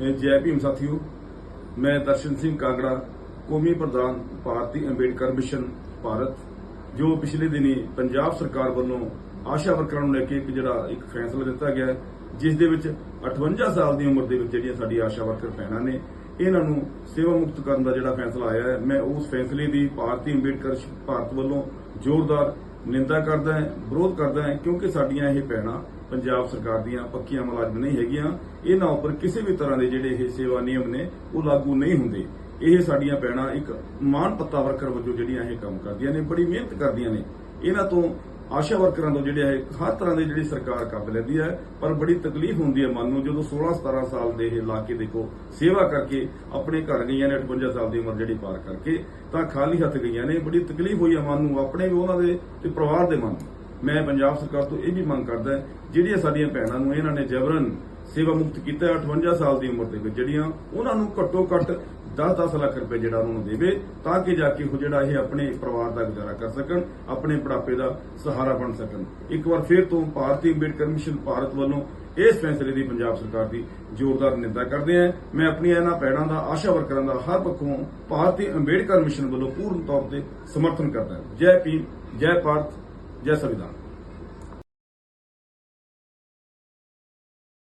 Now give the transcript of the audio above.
ਜੈ ਭੀਮ ਸਾਥੀਓ, ਮੈਂ ਦਰਸ਼ਨ ਸਿੰਘ ਕਾਗੜਾ, ਕੌਮੀ ਪ੍ਰਧਾਨ ਭਾਰਤੀ ਅੰਬੇਡਕਰ ਮਿਸ਼ਨ ਭਾਰਤ, ਜੋ ਪਿਛਲੇ ਦਿਨੀ ਪੰਜਾਬ ਸਰਕਾਰ ਵੱਲੋਂ ਆਸ਼ਾ ਵਰਕਰਾਂ ਨੂੰ ਲੈ ਕੇ ਇੱਕ ਜਿਹੜਾ ਇੱਕ ਫੈਸਲਾ ਦਿੱਤਾ ਗਿਆ ਜਿਸ ਦੇ ਵਿੱਚ 58 ਸਾਲ ਦੀ ਉਮਰ ਦੇ ਵਿੱਚ ਜਿਹੜੀਆਂ ਸਾਡੀ ਆਸ਼ਾ ਵਰਕਰ ਭੈਣਾਂ ਨੇ, ਇਹਨਾਂ ਨੂੰ ਸੇਵਾ ਮੁਕਤ ਕਰਨ ਦਾ ਜਿਹੜਾ ਫੈਸਲਾ ਆਇਆ ਹੈ, ਮੈਂ ਉਸ ਫੈਸਲੇ ਦੀ ਭਾਰਤੀ ਅੰਬੇਡਕਰ ਭਾਰਤ ਵੱਲੋਂ ਜ਼ੋਰਦਾਰ ਨਿੰਦਾ ਕਰਦਾ ਹਾਂ, ਵਿਰੋਧ ਕਰਦਾ ਹਾਂ, ਕਿਉਂਕਿ ਸਾਡੀਆਂ ਇਹ ਭੈਣਾਂ ਪੰਜਾਬ ਸਰਕਾਰ ਦੀਆਂ ਪੱਕੀਆਂ ਮੁਲਾਜ਼ਮ ਨਹੀਂ ਹੈਗੀਆਂ। ਇਹਨਾਂ ਉੱਪਰ ਕਿਸੇ ਵੀ ਤਰ੍ਹਾਂ ਦੇ ਜਿਹੜੇ ਇਹ ਸੇਵਾ ਨਿਯਮ ਨੇ, ਉਹ ਲਾਗੂ ਨਹੀਂ ਹੁੰਦੇ। ਇਹ ਸਾਡੀਆਂ ਭੈਣਾਂ ਇੱਕ ਮਾਣ ਪੱਤਾ ਵਰਕਰ ਵਜੋਂ ਜਿਹੜੀਆਂ ਇਹ ਕੰਮ ਕਰਦੀਆਂ ਨੇ, ਬੜੀ ਮਿਹਨਤ ਕਰਦੀਆਂ ਨੇ। ਇਹਨਾਂ ਤੋਂ ਆਸ਼ਾ ਵਰਕਰਾਂ ਤੋਂ ਜਿਹੜੇ ਹੈ, ਹਰ ਤਰ੍ਹਾਂ ਦੀ ਜਿਹੜੀ ਸਰਕਾਰ ਕਰ ਲੈਂਦੀ ਹੈ, ਪਰ ਬੜੀ ਤਕਲੀਫ ਹੁੰਦੀ ਹੈ ਮਨ ਨੂੰ ਜਦੋਂ 16 17 ਸਾਲ ਦੇ ਇਹ ਲਾ ਕੇ ਦੇਖੋ ਸੇਵਾ ਕਰਕੇ ਆਪਣੇ ਘਰ ਗਈਆਂ ਨੇ 58 ਸਾਲ ਦੀ ਉਮਰ ਜਿਹੜੀ ਪਾਰ ਕਰਕੇ ਤਾਂ ਖਾਲੀ ਹੱਥ ਗਈਆਂ ਨੇ, ਬੜੀ ਤਕਲੀਫ ਹੋਈ ਹੈ ਮਨ ਨੂੰ ਆਪਣੇ ਵੀ ਉਹਨਾਂ ਦੇ ਤੇ ਪਰਿਵਾਰ ਦੇ ਮਨ ਨੂੰ। ਮੈਂ ਪੰਜਾਬ ਸਰਕਾਰ ਤੋਂ ਇਹ ਵੀ ਮੰਗ ਕਰਦਾ ਜਿਹੜੀਆਂ ਸਾਡੀਆਂ ਭੈਣਾਂ ਨੂੰ ਇਹਨਾਂ ਨੇ ਜਬਰਨ ਸੇਵਾ ਮੁਕਤ ਕੀਤਾ ਹੈ 58 ਸਾਲ ਦੀ ਉਮਰ ਦੇ ਵਿੱਚ ਜਿਹੜੀਆਂ ਉਹਨਾਂ ਨੂੰ ਘੱਟੋ ਘੱਟ 10-10 ਲੱਖ ਰੁਪਏ ਜਿਹੜਾ ਉਹਨਾਂ ਨੂੰ ਦੇਵੇ, ਤਾਂ ਕਿ ਜਾ ਕੇ ਉਹ ਜਿਹੜਾ ਇਹ ਆਪਣੇ ਪਰਿਵਾਰ ਦਾ ਗੁਜ਼ਾਰਾ ਕਰ ਸਕਣ, ਆਪਣੇ ਬੁਢਾਪੇ ਦਾ ਸਹਾਰਾ ਬਣ ਸਕਣ। ਇੱਕ ਵਾਰ ਫਿਰ ਤੋਂ ਭਾਰਤੀ ਅੰਬੇਡਕਰ ਮਿਸ਼ਨ ਭਾਰਤ ਵੱਲੋਂ ਇਸ ਫੈਸਲੇ ਦੀ ਪੰਜਾਬ ਸਰਕਾਰ ਦੀ ਜ਼ੋਰਦਾਰ ਨਿੰਦਾ ਕਰਦੇ ਹਾਂ। ਮੈਂ ਆਪਣੀਆਂ ਇਹਨਾਂ ਭੈਣਾਂ ਦਾ, ਆਸ਼ਾ ਵਰਕਰਾਂ ਦਾ ਹਰ ਪੱਖੋਂ ਭਾਰਤੀ ਅੰਬੇਡਕਰ ਮਿਸ਼ਨ ਵੱਲੋਂ ਪੂਰਨ ਤੌਰ ਤੇ ਸਮਰਥਨ ਕਰਦਾ ਜੈ ਭੀਮ, ਜੈ ਭਾਰਤ। ਜੈ ਸੰਵਿਧਾਨ